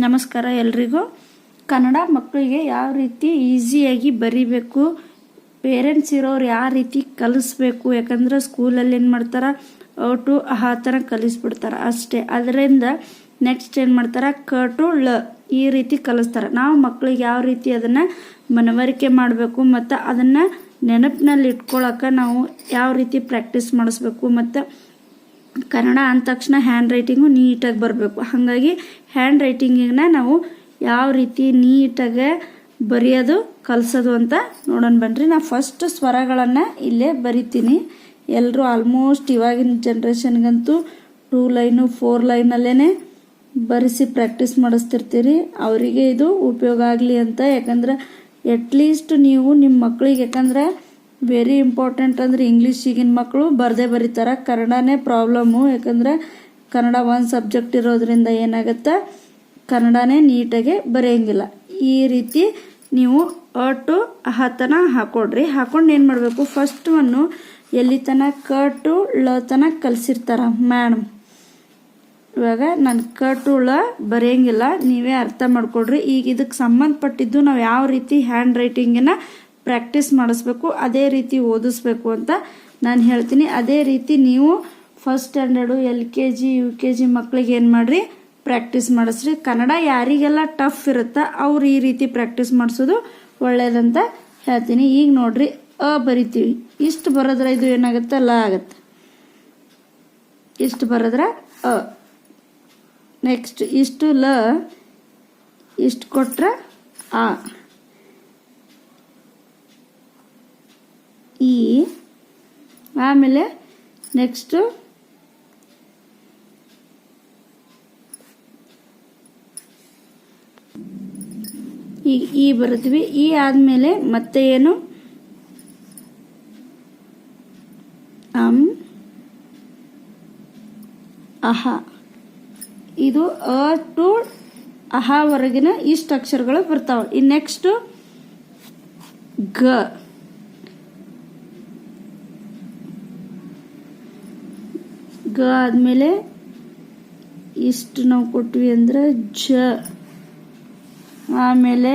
ನಮಸ್ಕಾರ ಎಲ್ರಿಗೂ. ಕನ್ನಡ ಮಕ್ಕಳಿಗೆ ಯಾವ ರೀತಿ ಈಸಿಯಾಗಿ ಬರಿಬೇಕು ಪೇರೆಂಟ್ಸ್ ಇರೋರು ಯಾವ ರೀತಿ ಕಲಿಸ್ಬೇಕು, ಯಾಕಂದ್ರೆ ಸ್ಕೂಲಲ್ಲಿ ಏನು ಮಾಡ್ತಾರೆ ಟು ಆ ಥರ ಕಲಿಸ್ಬಿಡ್ತಾರೆ ಅಷ್ಟೇ. ಅದರಿಂದ ನೆಕ್ಸ್ಟ್ ಏನು ಮಾಡ್ತಾರೆ ಕ ಟು ಳ ಈ ರೀತಿ ಕಲಿಸ್ತಾರೆ. ನಾವು ಮಕ್ಕಳಿಗೆ ಯಾವ ರೀತಿ ಅದನ್ನು ಮನವರಿಕೆ ಮಾಡಬೇಕು ಮತ್ತು ಅದನ್ನು ನೆನಪಿನಲ್ಲಿ ಇಟ್ಕೊಳಕ್ಕೆ ನಾವು ಯಾವ ರೀತಿ ಪ್ರಾಕ್ಟೀಸ್ ಮಾಡಿಸ್ಬೇಕು ಮತ್ತು ಕನ್ನಡ ಅಂದ ತಕ್ಷಣ ಹ್ಯಾಂಡ್ ರೈಟಿಂಗು ನೀಟಾಗಿ ಬರಬೇಕು. ಹಾಗಾಗಿ ಹ್ಯಾಂಡ್ ರೈಟಿಂಗಿನ ನಾವು ಯಾವ ರೀತಿ ನೀಟಾಗಿ ಬರೆಯೋದು, ಕಲಿಸೋದು ಅಂತ ನೋಡೋಣ ಬನ್ನಿರಿ ನಾ ಫಸ್ಟ್ ಸ್ವರಗಳನ್ನು ಇಲ್ಲೇ ಬರಿತೀನಿ. ಎಲ್ಲರೂ ಆಲ್ಮೋಸ್ಟ್ ಇವಾಗಿನ ಜನ್ರೇಷನ್ಗಂತೂ ಟೂ ಲೈನು ಫೋರ್ ಲೈನಲ್ಲೇ ಬರೆಸಿ ಪ್ರಾಕ್ಟೀಸ್ ಮಾಡಿಸ್ತಿರ್ತೀರಿ. ಅವರಿಗೆ ಇದು ಉಪಯೋಗ ಆಗಲಿ ಅಂತ. ಯಾಕಂದ್ರೆ ಎಟ್ಲೀಸ್ಟ್ ನೀವು ನಿಮ್ಮ ಮಕ್ಕಳಿಗೆ ಯಾಕಂದ್ರೆ ವೆರಿ ಇಂಪಾರ್ಟೆಂಟ್ ಅಂದರೆ ಇಂಗ್ಲೀಷ್ ಈಗಿನ ಮಕ್ಕಳು ಬರದೇ ಬರೀತಾರೆ. ಕನ್ನಡನೇ ಪ್ರಾಬ್ಲಮ್ಮು ಯಾಕಂದ್ರೆ ಕನ್ನಡ ಒಂದು ಸಬ್ಜೆಕ್ಟ್ ಇರೋದ್ರಿಂದ ಏನಾಗುತ್ತೆ? ಕನ್ನಡನೇ ನೀಟಾಗಿ ಬರೆಯಂಗಿಲ್ಲ. ಈ ರೀತಿ ನೀವು ಅಟು ಹತನ ತನ ಹಾಕೊಡ್ರಿ. ಹಾಕೊಂಡು ಏನು ಮಾಡಬೇಕು? ಫಸ್ಟ್ ಒನ್ನು ಎಲ್ಲಿ ತನಕ ಕಟು ಳ ತನಕ ಕಲಿಸಿರ್ತಾರ ಇವಾಗ ನಾನು ಕಟುಳ ಬರೆಯಂಗಿಲ್ಲ. ನೀವೇ ಅರ್ಥ ಮಾಡ್ಕೊಡ್ರಿ. ಈಗ ಇದಕ್ಕೆ ಸಂಬಂಧಪಟ್ಟಿದ್ದು ನಾವು ಯಾವ ರೀತಿ ಹ್ಯಾಂಡ್ ರೈಟಿಂಗಿನ ಪ್ರಾಕ್ಟೀಸ್ ಮಾಡಿಸ್ಬೇಕು, ಅದೇ ರೀತಿ ಓದಿಸ್ಬೇಕು ಅಂತ ನಾನು ಹೇಳ್ತೀನಿ. ಅದೇ ರೀತಿ ನೀವು first standard L K G, U K G ಮಕ್ಕಳಿಗೆ ಏನು ಮಾಡಿರಿ? ಪ್ರಾಕ್ಟೀಸ್ ಮಾಡಿಸ್ರಿ. ಕನ್ನಡ ಯಾರಿಗೆಲ್ಲ ಟಫ್ ಇರುತ್ತಾ ಅವ್ರು ಈ ರೀತಿ ಪ್ರಾಕ್ಟೀಸ್ ಮಾಡಿಸೋದು ಒಳ್ಳೇದಂತ ಹೇಳ್ತೀನಿ. ಈಗ ನೋಡ್ರಿ, ಅ ಬರಿತೀವಿ. ಇಷ್ಟು ಬರೋದ್ರೆ ಇದು ಏನಾಗುತ್ತೆ? ಲ ಆಗುತ್ತೆ. ಇಷ್ಟು ಬರೋದ್ರೆ ಅ. ನೆಕ್ಸ್ಟ್ ಇಷ್ಟು ಲ, ಇಷ್ಟು ಕೊಟ್ರೆ ಆ. ಈ, ಆಮೇಲೆ ನೆಕ್ಸ್ಟು ಈ ಈ ಬರುತ್ತೀವಿ. ಈ ಆದಮೇಲೆ ಮತ್ತೆ ಏನು? ಅಂ, ಅಹ. ಇದು ಅ ಟು ಅಹವರೆಗಿನ ಇಷ್ಟು ಅಕ್ಷರಗಳು ಬರ್ತಾವೆ. ಈ ನೆಕ್ಸ್ಟು ಗ. ಆದಮೇಲೆ ಇಷ್ಟು ನಾವು ಕೊಟ್ವಿ ಅಂದ್ರೆ ಜ. ಆಮೇಲೆ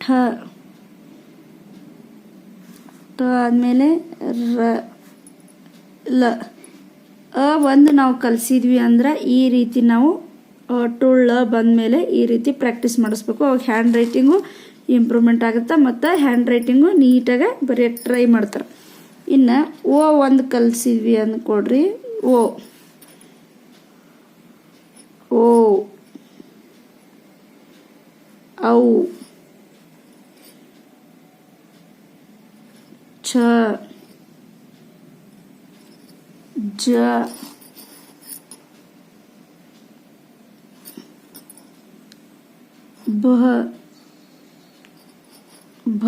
ಠ. ಟ ಆದಮೇಲೆ ರ. ಲ. ಅ ಒಂದು ನಾವು ಕಲಿಸಿದ್ವಿ ಅಂದ್ರೆ ಈ ರೀತಿ ನಾವು ಟುಳ್ಳ ಬಂದಮೇಲೆ ಈ ರೀತಿ ಪ್ರಾಕ್ಟೀಸ್ ಮಾಡಿಸ್ಬೇಕು. ಅವಾಗ ಹ್ಯಾಂಡ್ ರೈಟಿಂಗು ಇಂಪ್ರೂವ್ಮೆಂಟ್ ಆಗುತ್ತೆ ಮತ್ತು ಹ್ಯಾಂಡ್ ರೈಟಿಂಗು ನೀಟಾಗಿ ಬರೆಯೋಕ್ಕೆ ಟ್ರೈ ಮಾಡ್ತಾರೆ. ಇನ್ನು ಓ ಒಂದು ಕಲಿಸಿದ್ವಿ ಅಂದ್ಕೊಡ್ರಿ ಓ. ಓ. ಔ. ಛ ಜ. ಬ ಭ.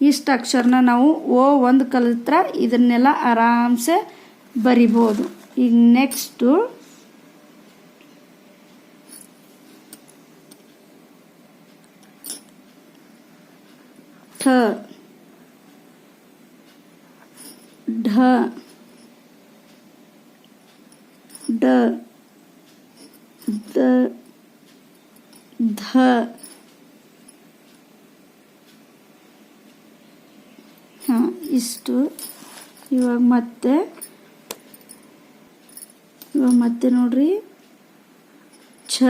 ಇಷ್ಟು ಅಕ್ಷರನ ನಾವು ಓ ಒಂದು ಕಲಿತ್ರ ಇದನ್ನೆಲ್ಲ ಆರಾಮ್ಸೆ ಬರಿಬೋದು. ಈಗ ನೆಕ್ಸ್ಟು ಠ ಢ. ಡ ಇಷ್ಟು. ಇವಾಗ ಮತ್ತೆ. ಇವಾಗ ಮತ್ತೆ ನೋಡ್ರಿ. ಛ.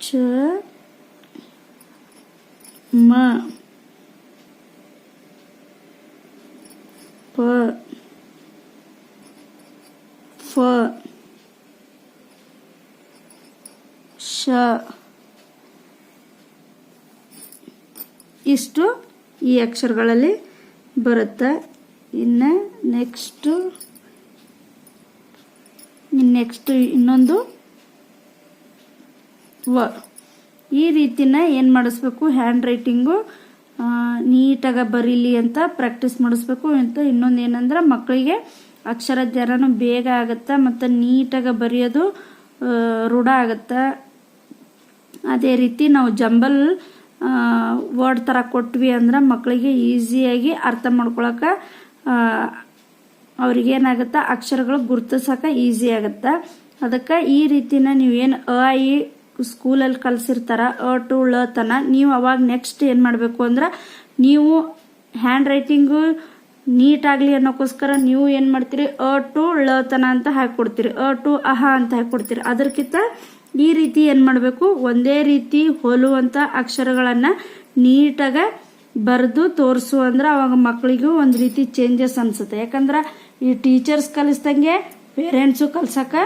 ಛ. ಮ. ಪ. ಫ. ಶ ಇಷ್ಟು ಈ ಅಕ್ಷರಗಳಲ್ಲಿ ಬರುತ್ತೆ? ಇನ್ನು ನೆಕ್ಸ್ಟು ನೆಕ್ಸ್ಟು ಇನ್ನೊಂದು ವ. ಈ ರೀತಿನ ಏನು ಮಾಡಿಸ್ಬೇಕು? ಹ್ಯಾಂಡ್ ರೈಟಿಂಗು ನೀಟಾಗಿ ಬರೀಲಿ ಅಂತ ಪ್ರಾಕ್ಟೀಸ್ ಮಾಡಿಸ್ಬೇಕು. ಅಂತ ಇನ್ನೊಂದು ಏನಂದ್ರೆ ಮಕ್ಕಳಿಗೆ ಅಕ್ಷರ ಜ್ಞಾನನೂ ಬೇಗ ಆಗುತ್ತೆ ಮತ್ತು ನೀಟಾಗಿ ಬರೆಯೋದು ರೂಢ ಆಗುತ್ತೆ? ಅದೇ ರೀತಿ ನಾವು ಜಂಬಲ್ ವರ್ಡ್ ಥರ ಕೊಟ್ವಿ ಅಂದ್ರೆ ಮಕ್ಕಳಿಗೆ ಈಸಿಯಾಗಿ ಅರ್ಥ ಮಾಡ್ಕೊಳಕ್ಕೆ ಅವ್ರಿಗೇನಾಗುತ್ತೆ ಅಕ್ಷರಗಳು ಗುರ್ತಿಸೋಕೆ ಈಸಿ ಆಗುತ್ತೆ. ಅದಕ್ಕೆ ಈ ರೀತಿನ ಏನು ಅ, ಇ ಸ್ಕೂಲಲ್ಲಿ ಕಲಿಸಿರ್ತಾರ, ಅ, ಟು, ಳ ತನ ನೀವು ಅವಾಗ ನೆಕ್ಸ್ಟ್ ಏನು ಮಾಡಬೇಕು ಅಂದ್ರೆ ನೀವು ಹ್ಯಾಂಡ್ ರೈಟಿಂಗು ನೀಟಾಗಲಿ ಅನ್ನೋಕ್ಕೋಸ್ಕರ ನೀವು ಏನು ಮಾಡ್ತೀರಿ, ಅ, ಟು, ಳ ತನ ಅಂತ ಹಾಕೊಡ್ತೀರಿ ಅ, ಟು, ಅಹ ಅಂತ ಹಾಕೊಡ್ತೀರಿ ಅದಕ್ಕಿಂತ ಈ ರೀತಿ ಏನು ಮಾಡಬೇಕು? ಒಂದೇ ರೀತಿ ಹೋಲುವಂಥ ಅಕ್ಷರಗಳನ್ನು ನೀಟಾಗಿ ಬರೆದು ತೋರಿಸು ಅಂದ್ರೆ ಅವಾಗ ಮಕ್ಕಳಿಗೂ ಒಂದು ರೀತಿ ಚೇಂಜಸ್ ಅನ್ಸುತ್ತೆ. ಯಾಕಂದ್ರೆ ಈ ಟೀಚರ್ಸ್ ಕಲಿಸ್ದಂಗೆ ಪೇರೆಂಟ್ಸು ಕಲ್ಸಕ್ಕೆ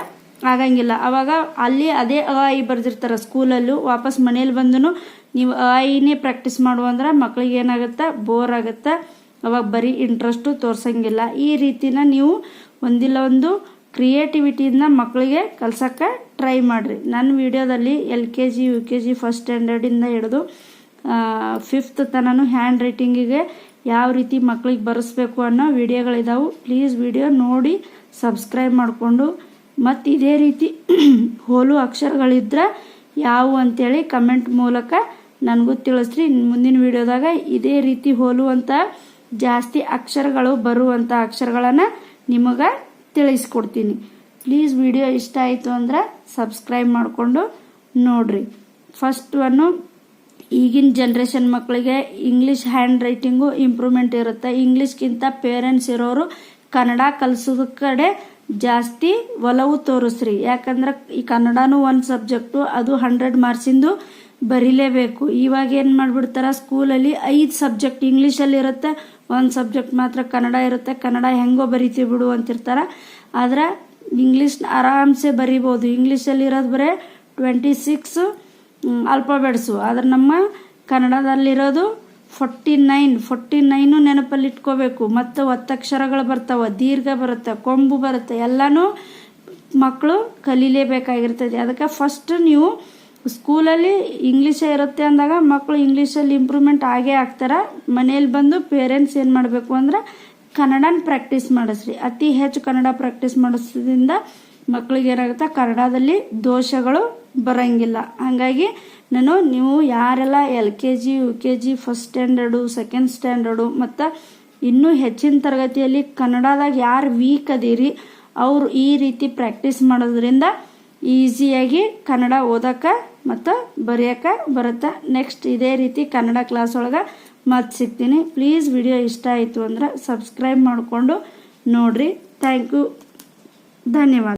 ಆಗಂಗಿಲ್ಲ. ಅವಾಗ ಅಲ್ಲಿ ಅದೇ ಅ ಐ ಬರೆದಿರ್ತಾರೆ ಸ್ಕೂಲಲ್ಲೂ ವಾಪಸ್ ಮನೇಲಿ ಬಂದು ನೀವು ಅ ಐನೇ ಪ್ರಾಕ್ಟೀಸ್ ಮಾಡುವಂದ್ರೆ ಮಕ್ಳಿಗೆ ಏನಾಗುತ್ತೆ? ಬೋರ್ ಆಗುತ್ತೆ. ಅವಾಗ ಬರೀ ಇಂಟ್ರೆಸ್ಟು ತೋರ್ಸಂಗಿಲ್ಲ. ಈ ರೀತಿನ ನೀವು ಒಂದಿಲ್ಲ ಒಂದು ಕ್ರಿಯೇಟಿವಿಟಿಯಿಂದ ಮಕ್ಕಳಿಗೆ ಕಲ್ಸೋಕ್ಕೆ ಟ್ರೈ ಮಾಡಿರಿ. ನನ್ನ ವಿಡಿಯೋದಲ್ಲಿ L K G, U K G first ಸ್ಟ್ಯಾಂಡರ್ಡಿಂದ ಹಿಡಿದು ಫಿಫ್ತ್ ತನೂ ಹ್ಯಾಂಡ್ ರೈಟಿಂಗಿಗೆ ಯಾವ ರೀತಿ ಮಕ್ಕಳಿಗೆ ಬರೆಸ್ಬೇಕು ಅನ್ನೋ ವಿಡಿಯೋಗಳಿದ್ದಾವೆ ಪ್ಲೀಸ್ ವಿಡಿಯೋ ನೋಡಿ ಸಬ್ಸ್ಕ್ರೈಬ್ ಮಾಡಿಕೊಂಡು. ಮತ್ತು ಇದೇ ರೀತಿ ಹೋಲು ಅಕ್ಷರಗಳಿದ್ರೆ ಯಾವುವು ಅಂತೇಳಿ ಕಮೆಂಟ್ ಮೂಲಕ ನನಗೂ ತಿಳಿಸ್ರಿ. ಮುಂದಿನ ವಿಡಿಯೋದಾಗ ಇದೇ ರೀತಿ ಹೋಲುವಂಥ ಜಾಸ್ತಿ ಅಕ್ಷರಗಳು ಬರುವಂಥ ಅಕ್ಷರಗಳನ್ನು ನಿಮಗೆ ತಿಳಿಸ್ಕೊಡ್ತೀನಿ. ಪ್ಲೀಸ್ ವಿಡಿಯೋ ಇಷ್ಟ ಆಯಿತು ಅಂದ್ರೆ ಸಬ್ಸ್ಕ್ರೈಬ್ ಮಾಡಿಕೊಂಡು ನೋಡ್ರಿ. ಫಸ್ಟ್ ಒನ್ನು ಈಗಿನ ಜನ್ರೇಷನ್ ಮಕ್ಕಳಿಗೆ ಇಂಗ್ಲೀಷ್ ಹ್ಯಾಂಡ್ ರೈಟಿಂಗು ಇಂಪ್ರೂವ್ಮೆಂಟ್ ಇರುತ್ತೆ. ಇಂಗ್ಲೀಷ್ಗಿಂತ ಪೇರೆಂಟ್ಸ್ ಇರೋರು ಕನ್ನಡ ಕಲಿಸೋದ ಕಡೆ ಜಾಸ್ತಿ ಒಲವು ತೋರಿಸ್ರಿ. ಯಾಕಂದ್ರೆ ಈ ಕನ್ನಡನೂ ಒಂದು ಸಬ್ಜೆಕ್ಟು ಅದು ಹಂಡ್ರೆಡ್ ಮಾರ್ಕ್ಸಿಂದು ಬರೀಲೇಬೇಕು. ಇವಾಗ ಏನು ಮಾಡಿಬಿಡ್ತಾರೆ ಸ್ಕೂಲಲ್ಲಿ ಐದು ಸಬ್ಜೆಕ್ಟ್ ಇಂಗ್ಲೀಷಲ್ಲಿ ಇರುತ್ತೆ. ಒಂದು ಸಬ್ಜೆಕ್ಟ್ ಮಾತ್ರ ಕನ್ನಡ ಇರುತ್ತೆ. ಕನ್ನಡ ಹೆಂಗೋ ಬರಿತೀವಿ ಬಿಡು ಅಂತಿರ್ತಾರೆ. ಆದರೆ ಇಂಗ್ಲೀಷ್ನ ಆರಾಮ್ಸೆ ಬರಿಬೋದು. ಇಂಗ್ಲೀಷಲ್ಲಿ ಇರೋದು ಬರೀ ಟ್ವೆಂಟಿ ಸಿಕ್ಸ್ ಅಲ್ಫಾಬೆಟ್ಸು ಆದರೆ ನಮ್ಮ ಕನ್ನಡದಲ್ಲಿರೋದು ಫೋರ್ಟಿ ನೈನ್ ಫೋರ್ಟಿ ನೈನು ನೆನಪಲ್ಲಿ ಇಟ್ಕೋಬೇಕು. ಮತ್ತು ಒತ್ತಕ್ಷರಗಳು ಬರ್ತಾವೆ. ದೀರ್ಘ ಬರುತ್ತೆ, ಕೊಂಬು ಬರುತ್ತೆ. ಎಲ್ಲನೂ ಮಕ್ಕಳು ಕಲೀಲೇಬೇಕಾಗಿರ್ತದೆ. ಅದಕ್ಕೆ ಫಸ್ಟ್ ನೀವು ಸ್ಕೂಲಲ್ಲಿ ಇಂಗ್ಲೀಷೇ ಇರುತ್ತೆ ಅಂದಾಗ ಮಕ್ಕಳು ಇಂಗ್ಲೀಷಲ್ಲಿ ಇಂಪ್ರೂವ್ಮೆಂಟ್ ಆಗೇ ಆಗ್ತಾರೆ. ಮನೇಲಿ ಬಂದು ಪೇರೆಂಟ್ಸ್ ಏನು ಮಾಡಬೇಕು ಅಂದ್ರೆ ಕನ್ನಡನ ಪ್ರಾಕ್ಟೀಸ್ ಮಾಡಿಸ್ರಿ. ಅತಿ ಹೆಚ್ಚು ಕನ್ನಡ ಪ್ರಾಕ್ಟೀಸ್ ಮಾಡಿಸೋದ್ರಿಂದ ಮಕ್ಕಳಿಗೆ ಏನಾಗುತ್ತೆ ಕನ್ನಡದಲ್ಲಿ ದೋಷಗಳು ಬರಂಗಿಲ್ಲ. ಹಾಗಾಗಿ ನಾನು ನೀವು ಯಾರೆಲ್ಲ L K G, U K G, first standard, second standard ಮತ್ತು ಇನ್ನೂ ಹೆಚ್ಚಿನ ತರಗತಿಯಲ್ಲಿ ಕನ್ನಡದಾಗ ಯಾರು ವೀಕ್ ಅದೀರಿ, ಅವರು ಈ ರೀತಿ ಪ್ರಾಕ್ಟೀಸ್ ಮಾಡೋದ್ರಿಂದ ಈಸಿಯಾಗಿ ಕನ್ನಡ ಓದಕ್ಕೆ ಮತ್ತು ಬರೆಯೋಕೆ ಬರುತ್ತೆ. ನೆಕ್ಸ್ಟ್ ಇದೇ ರೀತಿ ಕನ್ನಡ ಕ್ಲಾಸ್ ಒಳಗೆ ಮತ್ತೆ ಸಿಗ್ತೀನಿ. ಪ್ಲೀಸ್ ವಿಡಿಯೋ ಇಷ್ಟ ಆಯಿತು ಅಂದ್ರೆ ಸಬ್ಸ್ಕ್ರೈಬ್ ಮಾಡಿಕೊಂಡು ನೋಡಿರಿ. ಥ್ಯಾಂಕ್ ಯು ಧನ್ಯವಾದ.